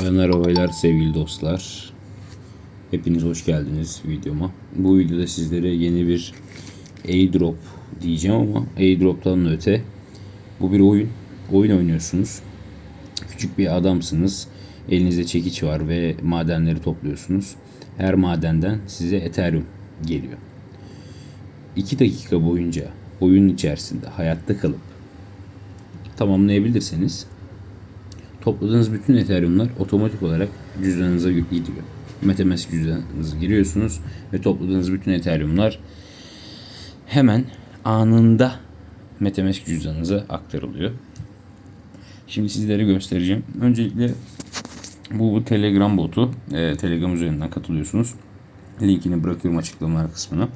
Bayanlar baylar sevgili dostlar. Hepiniz hoş geldiniz videoma. Bu videoda sizlere yeni bir airdrop diyeceğim ama airdrop'tan öte bu bir oyun. Oyun oynuyorsunuz. Küçük bir adamsınız. Elinizde çekiç var ve madenleri topluyorsunuz. Her madenden size Ethereum geliyor. 2 dakika boyunca oyun içerisinde hayatta kalıp tamamlayabilirseniz topladığınız bütün Ethereum'lar otomatik olarak cüzdanınıza gidiyor. Metamask cüzdanınıza giriyorsunuz ve topladığınız bütün Ethereum'lar hemen anında Metamask cüzdanınıza aktarılıyor. Şimdi sizlere göstereceğim. Öncelikle bu, bu Telegram botu. E, Telegram üzerinden katılıyorsunuz. Linkini bırakıyorum açıklamalar kısmına.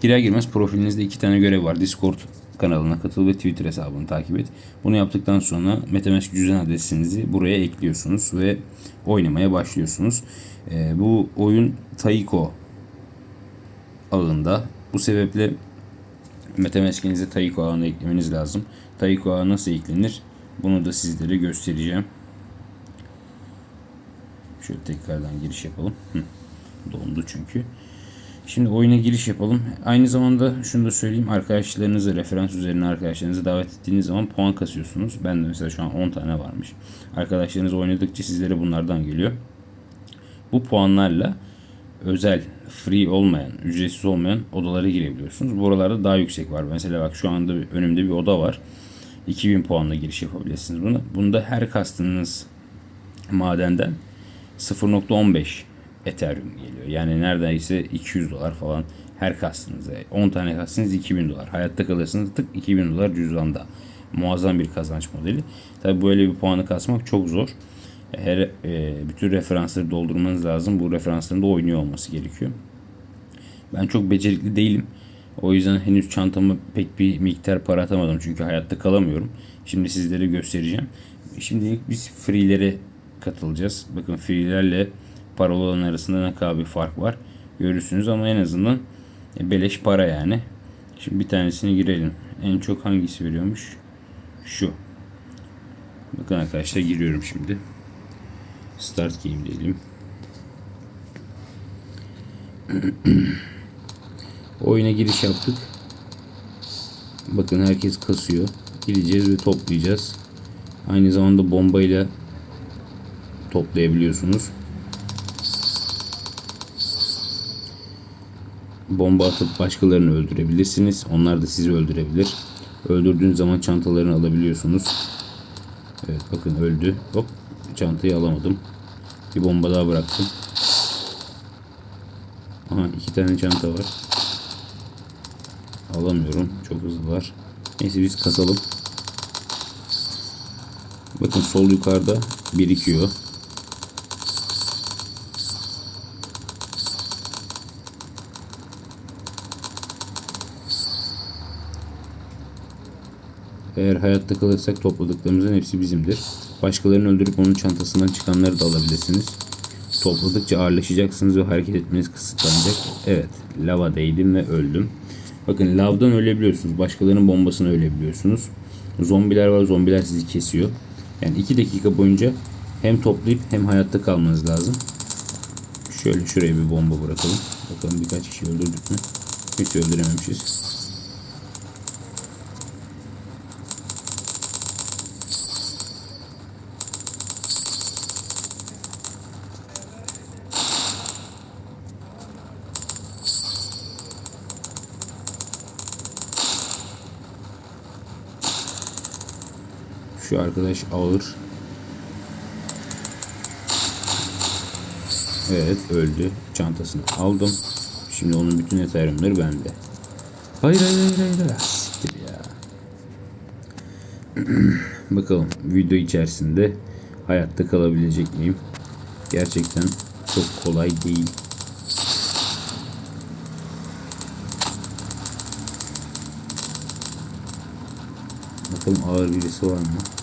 Girer girmez profilinizde iki tane görev var. Discord kanalına katıl ve Twitter hesabını takip et. Bunu yaptıktan sonra MetaMask cüzdan adresinizi buraya ekliyorsunuz ve oynamaya başlıyorsunuz. Ee, bu oyun Taiko ağında. Bu sebeple MetaMask'inize Taiko ağını eklemeniz lazım. Taiko ağı nasıl eklenir? Bunu da sizlere göstereceğim. Şöyle tekrardan giriş yapalım. Hı, dondu çünkü. Şimdi oyuna giriş yapalım. Aynı zamanda şunu da söyleyeyim. Arkadaşlarınızı referans üzerine arkadaşlarınızı davet ettiğiniz zaman puan kasıyorsunuz. Ben de mesela şu an 10 tane varmış. Arkadaşlarınız oynadıkça sizlere bunlardan geliyor. Bu puanlarla özel, free olmayan, ücretsiz olmayan odalara girebiliyorsunuz. Buralarda daha yüksek var. Mesela bak şu anda önümde bir oda var. 2000 puanla giriş yapabilirsiniz bunu. Bunda her kastınız madenden 0.15 Ethereum geliyor. Yani neredeyse 200 dolar falan her kastınıza. 10 tane kastınız 2000 dolar. Hayatta kalırsınız tık 2000 dolar cüzdanda. Muazzam bir kazanç modeli. Tabi böyle bir puanı kasmak çok zor. Her e, bütün referansları doldurmanız lazım. Bu referansların da oynuyor olması gerekiyor. Ben çok becerikli değilim. O yüzden henüz çantama pek bir miktar para atamadım. Çünkü hayatta kalamıyorum. Şimdi sizlere göstereceğim. Şimdilik biz free'lere katılacağız. Bakın free'lerle paralı olan arasında ne kadar bir fark var görürsünüz ama en azından e, beleş para yani. Şimdi bir tanesini girelim. En çok hangisi veriyormuş? Şu. Bakın arkadaşlar giriyorum şimdi. Start game diyelim. Oyuna giriş yaptık. Bakın herkes kasıyor. Gireceğiz ve toplayacağız. Aynı zamanda bombayla toplayabiliyorsunuz. Bomba atıp başkalarını öldürebilirsiniz. Onlar da sizi öldürebilir. Öldürdüğünüz zaman çantalarını alabiliyorsunuz. Evet bakın öldü. Hop çantayı alamadım. Bir bomba daha bıraktım. Aha iki tane çanta var. Alamıyorum. Çok hızlı var. Neyse biz kasalım. Bakın sol yukarıda birikiyor. Eğer hayatta kalırsak topladıklarımızın hepsi bizimdir. Başkalarını öldürüp onun çantasından çıkanları da alabilirsiniz. Topladıkça ağırlaşacaksınız ve hareket etmeniz kısıtlanacak. Evet, lava değdim ve öldüm. Bakın lavdan ölebiliyorsunuz. Başkalarının bombasını ölebiliyorsunuz. Zombiler var, zombiler sizi kesiyor. Yani 2 dakika boyunca hem toplayıp hem hayatta kalmanız lazım. Şöyle şuraya bir bomba bırakalım. Bakalım birkaç kişi öldürdük mü? Hiç öldürememişiz. Şu arkadaş ağır. Evet öldü. Çantasını aldım. Şimdi onun bütün ethereumları bende. Hayır hayır hayır hayır. hayır. Siktir ya. Bakalım video içerisinde hayatta kalabilecek miyim? Gerçekten çok kolay değil. Bakalım ağır birisi var mı?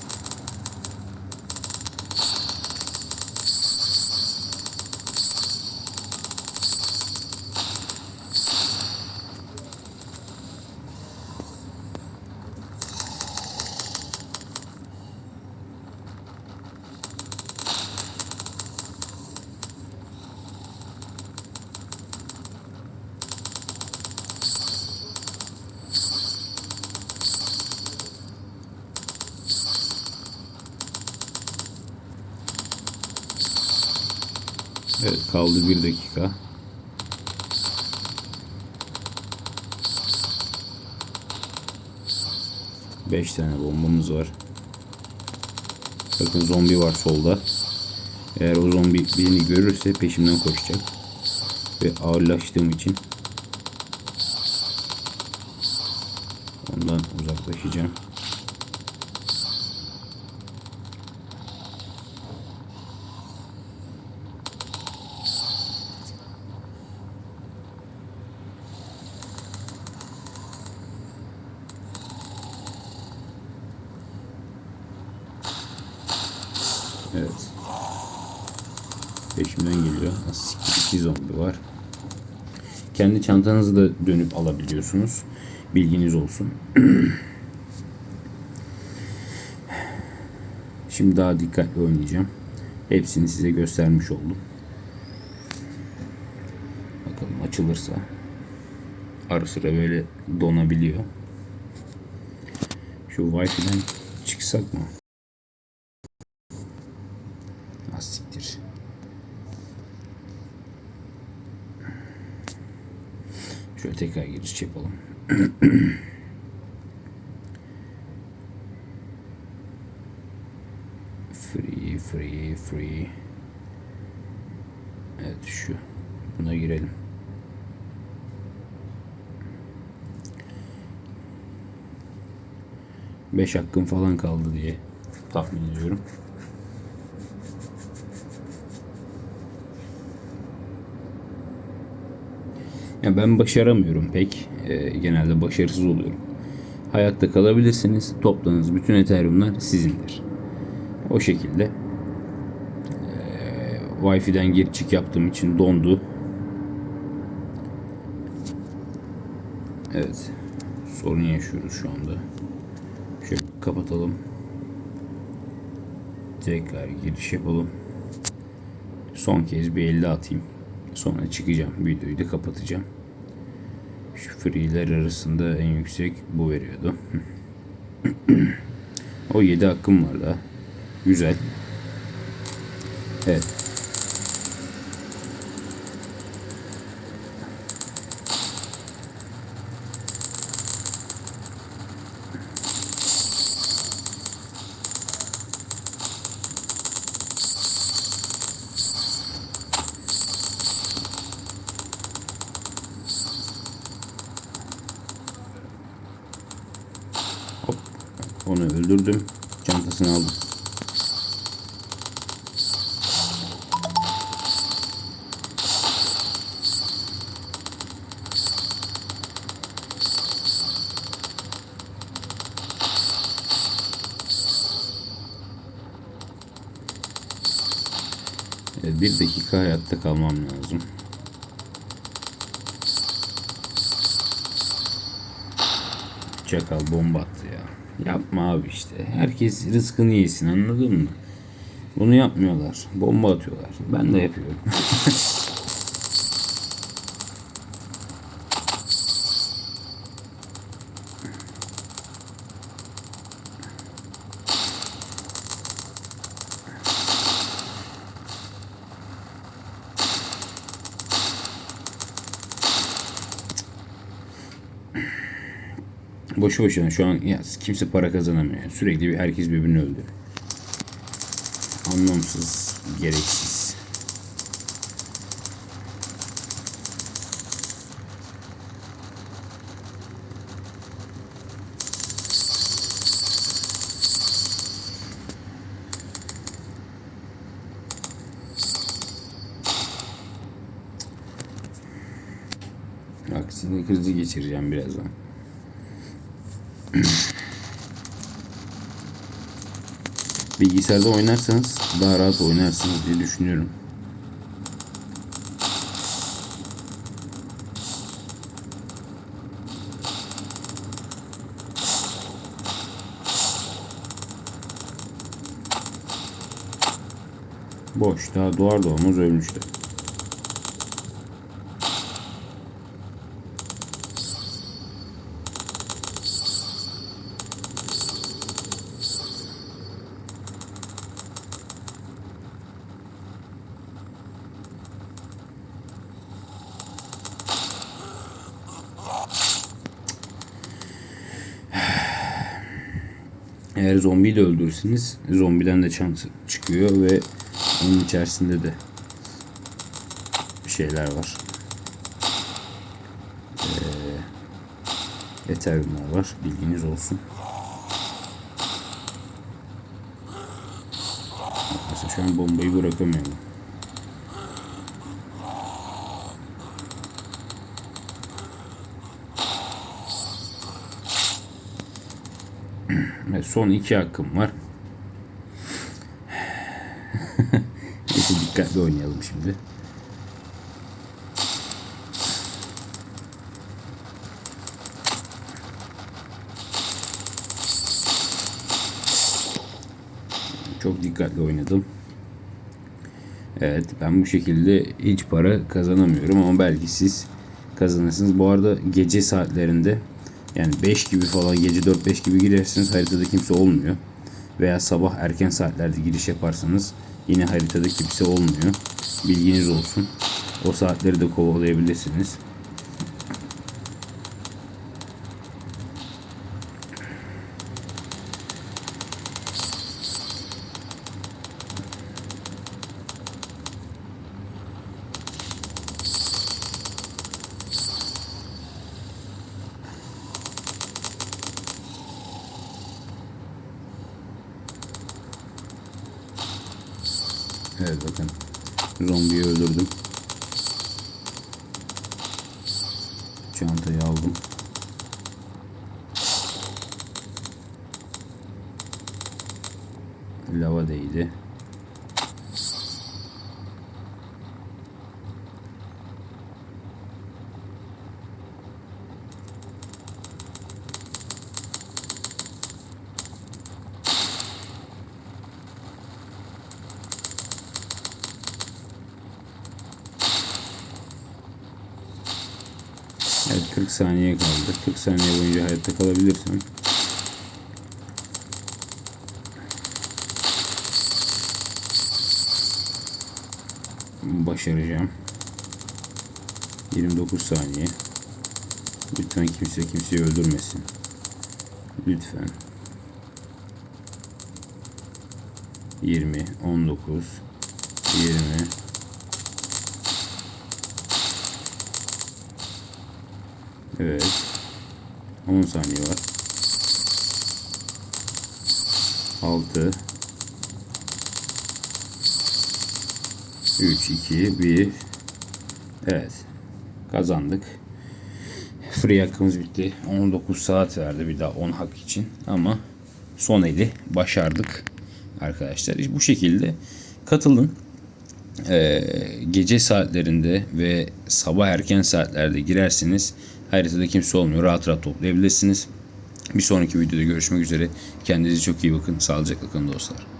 Evet kaldı bir dakika. Beş tane bombamız var. Bakın zombi var solda. Eğer o zombi birini görürse peşimden koşacak. Ve ağırlaştığım için ondan uzaklaşacağım. Evet. Peşimden geliyor. Siktir zombi var. Kendi çantanızı da dönüp alabiliyorsunuz. Bilginiz olsun. Şimdi daha dikkatli oynayacağım. Hepsini size göstermiş oldum. Bakalım açılırsa. Ara sıra böyle donabiliyor. Şu Wi-Fi'den çıksak mı? Az Şöyle tekrar giriş yapalım. free, free, free. Evet şu. Buna girelim. Beş hakkım falan kaldı diye tahmin ediyorum. Ben başaramıyorum pek. Ee, genelde başarısız oluyorum. Hayatta kalabilirsiniz. Topladığınız bütün Ethereum'lar sizindir. O şekilde. Ee, Wi-Fi'den gir çık yaptığım için dondu. Evet. Sorun yaşıyoruz şu anda. Şöyle kapatalım. Tekrar giriş yapalım. Son kez bir 50 atayım. Sonra çıkacağım. Videoyu da kapatacağım. Free'ler arasında en yüksek bu veriyordu. o 7 hakkım var da. Güzel. Evet. Onu öldürdüm. Çantasını aldım. Evet, bir dakika hayatta kalmam lazım. Çakal bomba attı. Yapma abi işte. Herkes rızkını yesin anladın mı? Bunu yapmıyorlar. Bomba atıyorlar. Ben de yapıyorum. Boşu boşuna şu an ya, kimse para kazanamıyor. Sürekli bir herkes birbirini öldürüyor. Anlamsız, gereksiz. Bak sinir krizi geçireceğim birazdan. Bilgisayarda oynarsanız daha rahat oynarsınız diye düşünüyorum. Boş. Daha doğar doğmaz ölmüştü. Eğer zombiyi de öldürürseniz zombiden de çant çıkıyor ve onun içerisinde de şeyler var. Ee, Ethereum'lar var. Bilginiz olsun. Mesela şu an bombayı bırakamıyorum. Ve son iki hakkım var. Neyse dikkatli oynayalım şimdi. Çok dikkatli oynadım. Evet ben bu şekilde hiç para kazanamıyorum ama belki siz kazanırsınız. Bu arada gece saatlerinde yani 5 gibi falan gece 4-5 gibi girersiniz haritada kimse olmuyor. Veya sabah erken saatlerde giriş yaparsanız yine haritada kimse olmuyor. Bilginiz olsun. O saatleri de kovalayabilirsiniz. Evet bakın. Zombiyi öldürdüm. Çantayı aldım. Lava değdi. Evet 40 saniye kaldı. 40 saniye boyunca hayatta kalabilirsem başaracağım. 29 saniye. Lütfen kimse kimseyi öldürmesin. Lütfen. 20, 19, 20, Evet. 10 saniye var. 6 3 2 1 Evet. Kazandık. Free hakkımız bitti. 19 saat verdi bir daha 10 hak için ama son eli başardık arkadaşlar. Bu şekilde katılın. Ee, gece saatlerinde ve sabah erken saatlerde girersiniz. Haritada kimse olmuyor. Rahat rahat toplayabilirsiniz. Bir sonraki videoda görüşmek üzere. Kendinize çok iyi bakın. Sağlıcakla kalın dostlar.